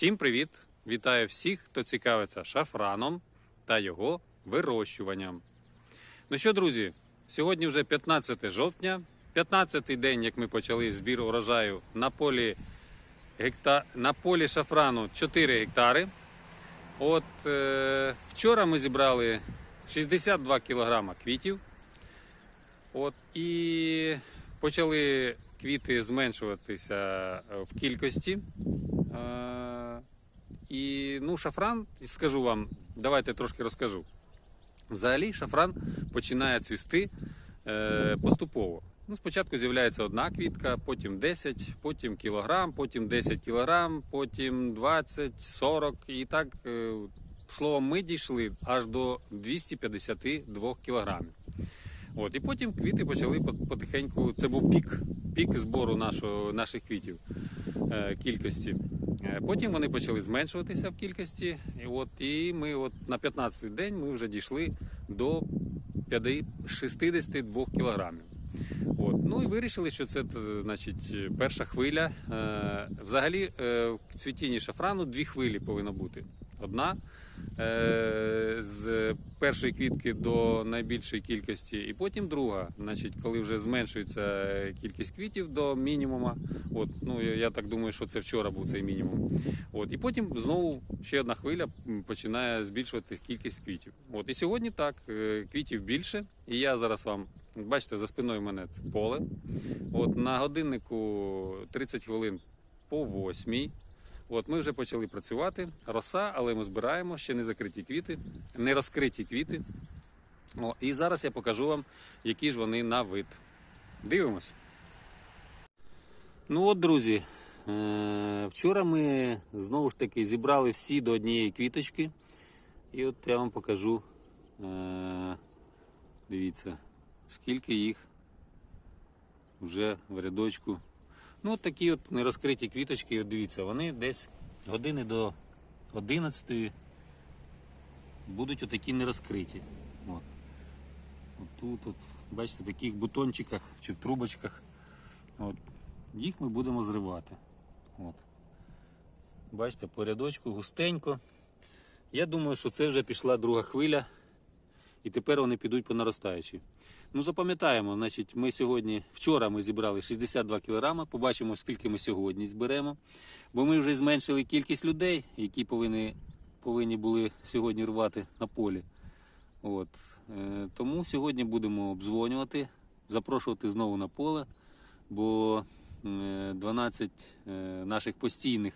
Всім привіт! Вітаю всіх, хто цікавиться шафраном та його вирощуванням. Ну що, друзі, сьогодні вже 15 жовтня, 15-й день, як ми почали збір урожаю на полі, гекта... на полі шафрану 4 гектари. От е... вчора ми зібрали 62 кілограма квітів. От, і почали квіти зменшуватися е, в кількості. Е, І ну, шафран, скажу вам, давайте трошки розкажу. Взагалі, шафран починає цвісти е, поступово. Ну, спочатку з'являється одна квітка, потім 10, потім кілограм, потім 10 кілограм, потім 20, 40. І так, е, словом, ми дійшли аж до 252 кілограмів. От, і потім квіти почали пот- потихеньку. Це був пік, пік збору нашого, наших квітів е, кількості. Е, Потім вони почали зменшуватися в кількості. І, от, і ми от на 15 день ми вже дійшли до 50 62 кілограмів. От. Ну і вирішили, що це значить, перша хвиля. Е, Взагалі е, в цвітінні шафрану дві хвилі повинно бути. Одна е, з першої квітки до найбільшої кількості, і потім друга. Значить, коли вже зменшується кількість квітів до мінімума. От, ну я, так думаю, що це вчора був цей мінімум. От, і потім знову ще одна хвиля починає збільшувати кількість квітів. От і сьогодні так, е, квітів більше. І я зараз вам бачите, за спиною мене це поле. От на годиннику 30 хвилин по 8. От ми вже почали працювати. Роса, але ми збираємо ще не закриті квіти, не розкриті квіти. О, і зараз я покажу вам, які ж вони на вид. Дивимось. Ну от, друзі, е- вчора ми знову ж таки зібрали всі до однієї квіточки. І от я вам покажу. Е- дивіться, скільки їх вже в рядочку. Ну, от такі от нерозкриті квіточки, от дивіться, вони десь години до 11 будуть отакі нерозкриті. От. От тут, от, бачите, в таких бутончиках чи в трубочках. От. Їх ми будемо зривати. От. Бачите, по рядочку густенько. Я думаю, що це вже пішла друга хвиля, і тепер вони підуть по наростаючій. Ну, запам'ятаємо, значить, ми сьогодні, вчора ми зібрали 62 кг, побачимо, скільки ми сьогодні зберемо. Бо ми вже зменшили кількість людей, які повинні, повинні були сьогодні рвати на полі. От. Е, тому сьогодні будемо обдзвонювати, запрошувати знову на поле, бо е, 12 е, наших постійних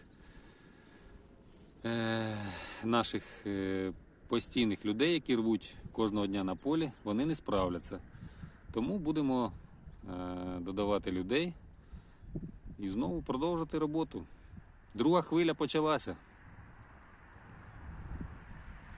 е, наших е, постійних людей, які рвуть кожного дня на полі, вони не справляться. Тому будемо е, додавати людей і знову продовжити роботу. Друга хвиля почалася.